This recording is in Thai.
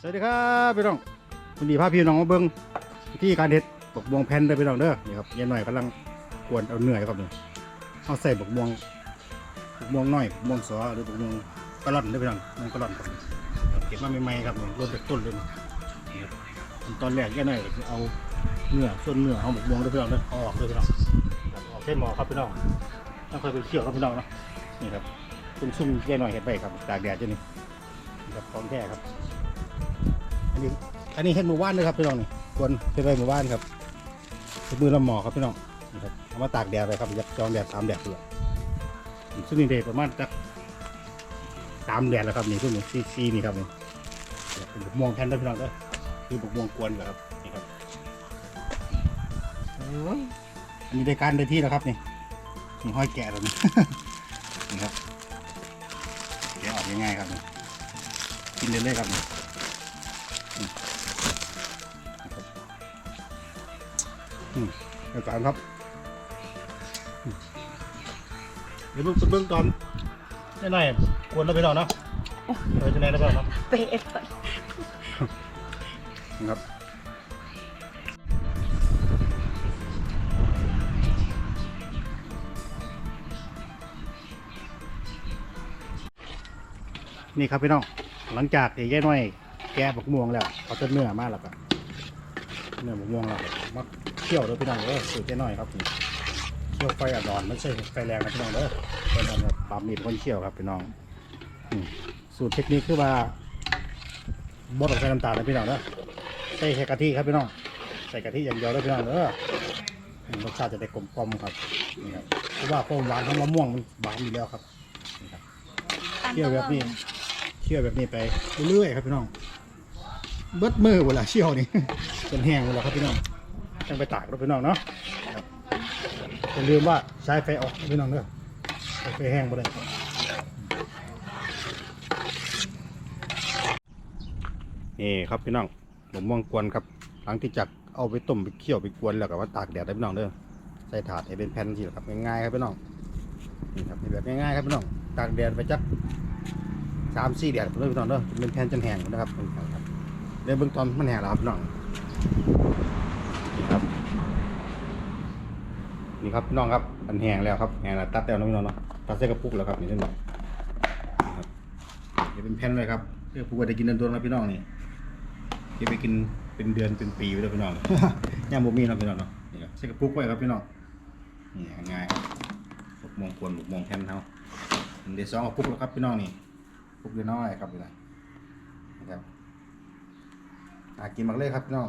สวัสดีครับพี่น้องวันนี้พาพี่น้องมาเบิ้งวิธีการเด็ดบกม่วงแผ่นเด้อพี่น้องเด้อนี่ครับยายหน่อยกำลังกวนเอาเหนื่อยครับนี่เอาใส่บกม่วงบกม่วงน้อยบกม่วงสอหรือบกม่วงกระล่อนเด้อพี่น้องม่วงกระล่อนครับเก็บมาใหม่ๆครับนี่รดจากต้นเลยนี่ครับตอนแรกยายหน่อยก็เอาเนื้อส่วนเนื้อเอาบกม่วงเด้อพี่น้องเด้อเอาออกเด้อพี่น้องครับออกใส่หมอครับพี่น้องต้องคอยไปเคี่ยวครับพี่น้องเนาะนี่ครับซุ่มๆยายหน่อยเห็ดไปครับตากแดดจ้ะนี่นี่ครับของแท้ครับ อันนี้อันนี้เห็ดหมู่บ้านเลยครับพี่น้องนี่ควรเห็ดไปหมู่บ้านครับเห็ดมือละหมอครับพี่น้องนี่ครับเอามาตากแดดไปครับยักจองแดดสามแดดเลยซึ่งนี่เดประมาณจักสามแดดแล้วครับนี่ซึ่งนี่ซีซีนี่ครับนี่เป็นบุกม่วงแทนได้อพี่น้องเด้อคือบุกม่วงกวนเหรอครับนี่ครับโอ้ยอันนี้ได้การได้ที่แล้วครับนี่นี่ห้อยแกะแล้วนี่นี่ครับแกะออกง่ายๆครับนี่กินเรื่อยๆครับนี่ อกสารครับอืมเดี๋ยวเบิ่งเบิ่งตอนนี่หน่อยกวนแล้วไปหน่อยเนาะเออจะไหนแล้วไปเนาะเป๊ะก่อนครับนี่ครับพี่น้อง หลังจากที่ยายน้อย แกะบักม่วงแล้วเอาต้นเนื้อมาแล้วก็ เนื้อบักม่วงแล้วก็มาเคี่ยวด้วยพี่น้องเด้อสูตรยายน้อยครับเคี่ยวไฟอ่อนไม่ใช่ไฟแรงนะพี่น้องเด้อไฟอ่อนแบบปรับมีดคนเคี่ยวครับพี่น้องสูตรเทคนิคคือว่าบดออกใส่น้ำตาลนะพี่น้องเด้อใส่แค่กะทิครับพี่น้องใส่กะทิอย่างเดียวเลยพี่น้องเด้อรสชาติจะได้กลมกล่อมครับนี่ครับเพราะว่าความหวานของมะม่วงมันบางอยู่แล้วครับนี่ครับเคี่ยวแบบนี้เคี่ยวแบบนี้ไปเรื่อยๆครับพี่น้อง เบิดมือเวลาเคี่ยวนี่ จนแห้งเวลาครับพี่น้องต้องไปตากแล้วพี่น้องเนาะอย่าลืมว่าใช้ไฟออกพี่น้องเด้อไฟแห้งไปเลยนี่ครับพี่น้องผมม่วงกวนครับ หลังที่จักเอาไปต้มไปเคี่ยวไปกวนแล้วก็มาตากแดดได้พี่น้องเด้อใส่ถาดให้เป็นแผ่นทีละครับง่ายๆครับพี่น้องนี่ครับเป็นแบบง่ายๆครับพี่น้องตากแดดไปจักสามสี่แดดเลยพี่น้องเด้อเป็นแผ่นจนแห้งนะครับครับ ดี๋ยวเบื้องตอนมันแห้งแล้วครับพี่น้องนี่ครับ นี่ครับพี่น้องครับอันแห้งแล้วครับแห้งแล้วตัดแล้วนะพี่น้องเนาะตัดเส้นกระปุกแล้วครับนี่เส้นหน่อยนี่ครับเดี๋ยวเป็นแผ่นเลยครับเพื่อผู้ว่าได้กินเดือนตัวนะพี่น้องนี่เก็บไปกินเป็นเดือนเป็นปีไปเลยพี่น้องย่ามบุมีเนาะพี่น้องเนาะนี่ครับเส้นกระปุกไว้ครับพี่น้องนี่ง่ายหกโมงควรหกโมงแผ่นเท่าเดี๋ยวสองกระปุกแล้วครับพี่น้องนี่ปุกเดียวน้อยครับพี่น้องนะครับ หากินมากเลยครับพี่น้อง